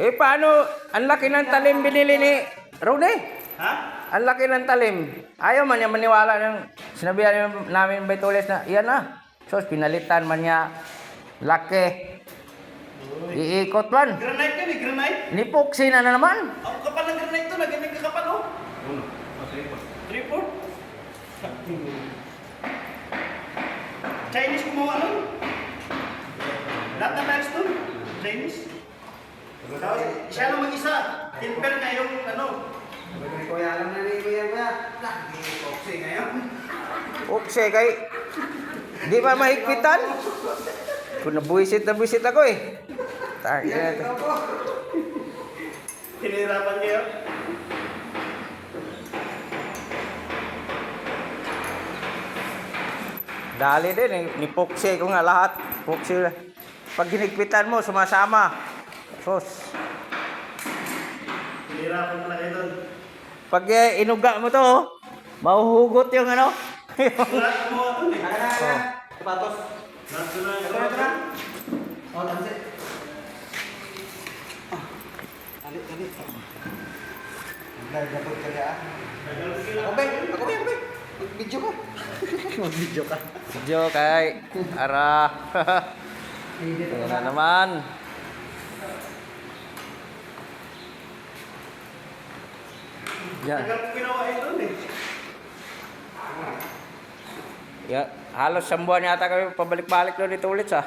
Eh, paano? Ang laki ng talim binili ni Rudy. Ha? Ang laki ng talim. Ayaw man niya maniwala ng sinabihan namin by Tulis na, iyan na. So, pinalitan man niya. Laki. Iikot man. Granite yan eh, granite. Nipuksi na na naman. Ang kapal ng granite to, naging kakapal oh. Uno. Three, four. Chinese gumawa nun. Lahat tiles dun. Chinese. Siya lang mag-isa. Timper na yung ano. Kuya alam na ni Kuya Kuya. Nag-i-boxing ngayon. Puksi kay... Di ba mahigpitan? Kung nabuisit na buisit ako eh. Tak, Yan, ikaw po. Hinirapan niya. Dali din eh. Nipuksi ko nga lahat. Puksi. Pag hinigpitan mo, sumasama. Sos. Hinirapan mo na kayo. Pag eh, inuga mo to, oh, mahuhugot yung ano. Lahat gumawa dun eh. Ano na, ano na? Sapatos. Dun na. Ito na, ito na. Oh, tansi. Ah. Ali, ali. Nagdagot ka niya ah. Ako ba? Ako ba? Ako ba? Video ka. Mag-video ka. Medyo kay Ara. Na naman. Yan. Tagal ko ginawa yun dun eh. Ya, halos isang buwan yata kami pabalik-balik doon dito ulit sa.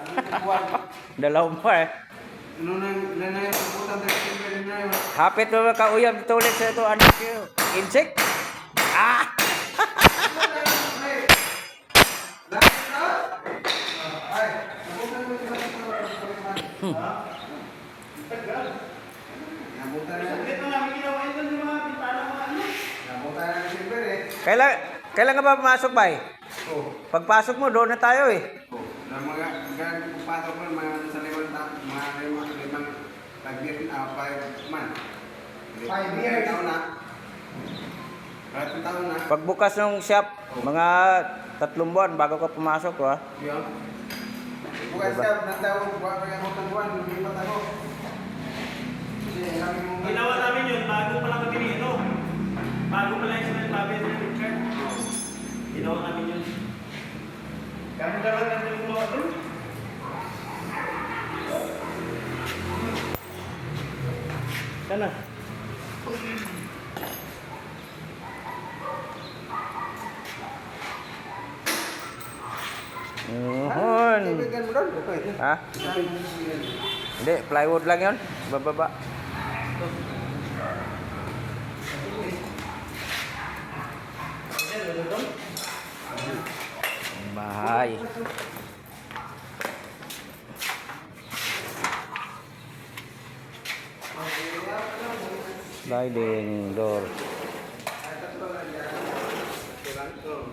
Dalawang pa eh. Ano. Hapit mo kauyab dito ulit sa ito. Ano yung insect? Ah! Ay, nabutan mo yung Tagal. Nabutan na. Saglit na namin ginawa yun dun yung mga bintana mga ano. Nabutan na ng timber eh. Kailan, kailan ka ba pumasok ba eh? Oh. Pagpasok mo, doon na tayo eh. Oh, na mga gan pasok ko mga sa limang ta mga limang limang tagit ah five man. Five years taon na. Five taon na. Pagbukas ng shop, mga tatlong buwan bago ka pumasok, ha? Yun. Bukas siya nagtawag buwan kaya mo buwan lumipat ako. Kasi kami mong Ginawa namin yun bago pa lang kami ano. Bago pa lang yung sinasabi sa picture. Ginawa namin yun. Dapat natin yung mo doon? Okay. Ha? Hindi, plywood lang yun. Bababa. Bahay. Sliding door.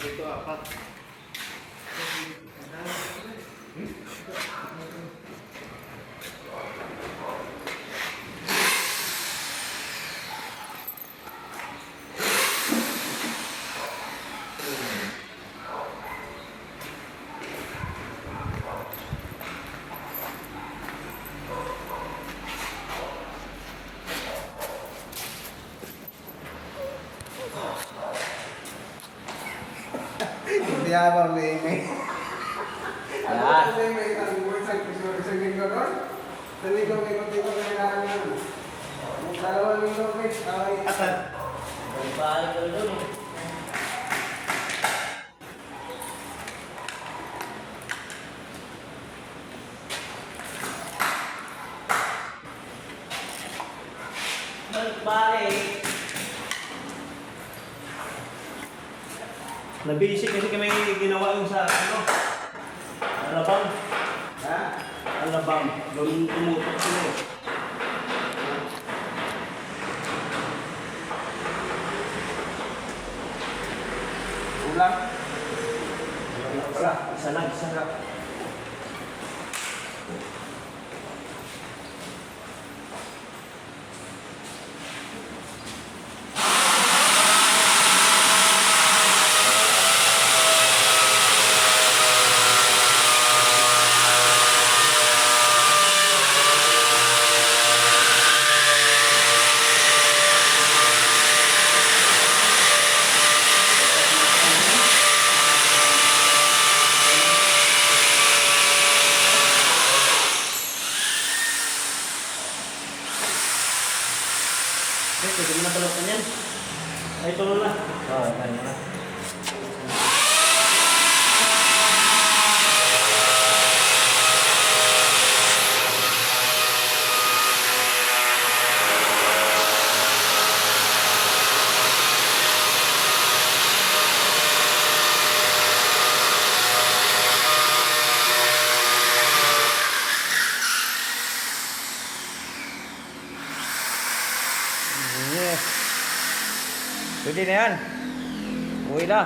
Dito apat. Hindi ako may may. Ano Yan. kasi may isang isang isang isang linggo doon? Isang linggo may kunti ko kailangan ng dalawang linggo may ay Asan? Nabisik kasi kami ginawa yung sa ano, alabang. ha? Alabang. Doon tumutok sila eh. Ulam. Wala, isa lang, isa lang. Pwede mo na balutan yan. Ay, tulo na. Oo, oh, mo na. Pwede na yan. Uwi na.